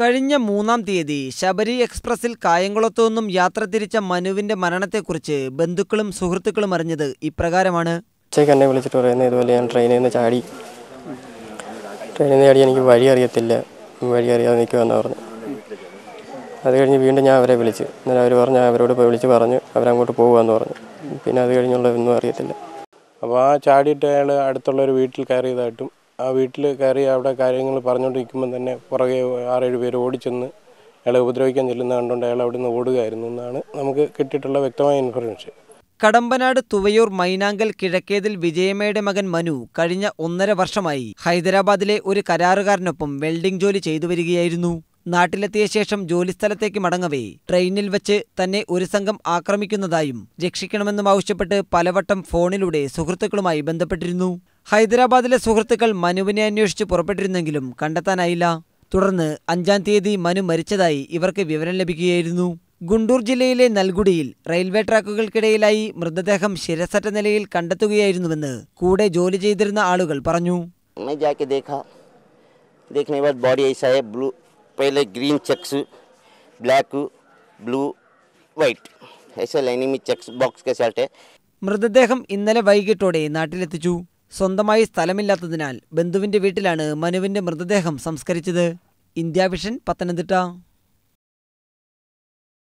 കഴിഞ്ഞ മൂന്നാം തീയതി ശബരി എക്സ്പ്രസിൽ കായംകുളത്തു നിന്നും യാത്ര തിരിച്ച മനുവിന്റെ മരണത്തെക്കുറിച്ച് ബന്ധുക്കളും സുഹൃത്തുക്കളും അറിഞ്ഞത് ഇപ്രകാരമാണ്. ഉച്ചയ്ക്ക് എന്നെ വിളിച്ചിട്ട് പറയുന്നത് ഇതുപോലെ ഞാൻ ട്രെയിനിൽ നിന്ന് ചാടി. ട്രെയിനിൽ നിന്ന് ചാടി എനിക്ക് വഴി അറിയത്തില്ല. വഴി അറിയാതെ നിൽക്കുമെന്ന് പറഞ്ഞു അത് കഴിഞ്ഞ് വീണ്ടും ഞാൻ അവരെ വിളിച്ചു. എന്നാലും അവർ പറഞ്ഞു അവരോട് പോയി വിളിച്ച് പറഞ്ഞു അവരങ്ങോട്ട് പോകുകയെന്ന് പറഞ്ഞു. പിന്നെ അത് കഴിഞ്ഞുള്ള ഒന്നും അറിയത്തില്ല. അപ്പോൾ ആ ചാടിയിട്ട് അയാൾ അടുത്തുള്ള ഒരു വീട്ടിൽ കയറിയതായിട്ടും ആ വീട്ടിൽ കയറി അവിടെ കാര്യങ്ങൾ പറഞ്ഞുകൊണ്ടിരിക്കുമ്പോൾ തന്നെ പുറകെ ആറേഴ് പേര് ഓടിച്ചെന്ന് അയാളെ ഉപദ്രവിക്കാൻ ചെല്ലുന്ന കണ്ടുകൊണ്ട് അയാൾ അവിടെ നിന്ന് ഓടുകയായിരുന്നു എന്നാണ് നമുക്ക് കിട്ടിയിട്ടുള്ള വ്യക്തമായ ഇൻഫർമേഷൻ കടമ്പനാട് തുവയൂർ മൈനാങ്കൽ കിഴക്കേതിൽ വിജയമ്മയുടെ മകൻ മനു കഴിഞ്ഞ ഒന്നര വർഷമായി ഹൈദരാബാദിലെ ഒരു കരാറുകാരനൊപ്പം വെൽഡിംഗ് ജോലി ചെയ്തു വരികയായിരുന്നു. നാട്ടിലെത്തിയ ശേഷം ജോലിസ്ഥലത്തേക്ക് മടങ്ങവേ ട്രെയിനിൽ വെച്ച് തന്നെ ഒരു സംഘം ആക്രമിക്കുന്നതായും രക്ഷിക്കണമെന്നും ആവശ്യപ്പെട്ട് പലവട്ടം ഫോണിലൂടെ സുഹൃത്തുക്കളുമായി ബന്ധപ്പെട്ടിരുന്നു. ഹൈദരാബാദിലെ സുഹൃത്തുക്കൾ മനുവിനെ അന്വേഷിച്ച് പുറപ്പെട്ടിരുന്നെങ്കിലും കണ്ടെത്താനായില്ല. തുടർന്ന് അഞ്ചാം തീയതി മനു മരിച്ചതായി ഇവർക്ക് വിവരം ലഭിക്കുകയായിരുന്നു. ഗുണ്ടൂർ ജില്ലയിലെ നൽഗുടിയിൽ റെയിൽവേ ട്രാക്കുകൾക്കിടയിലായി മൃതദേഹം ശിരസറ്റ നിലയിൽ കണ്ടെത്തുകയായിരുന്നുവെന്ന് കൂടെ ജോലി ചെയ്തിരുന്ന ആളുകൾ പറഞ്ഞു. മൃതദേഹം ഇന്നലെ വൈകിട്ടോടെ നാട്ടിലെത്തിച്ചു. സ്വന്തമായി സ്ഥലമില്ലാത്തതിനാൽ ബന്ധുവിന്റെ വീട്ടിലാണ് മനുവിന്റെ മൃതദേഹം സംസ്കരിച്ചത്. India Vision Pathanamthitta.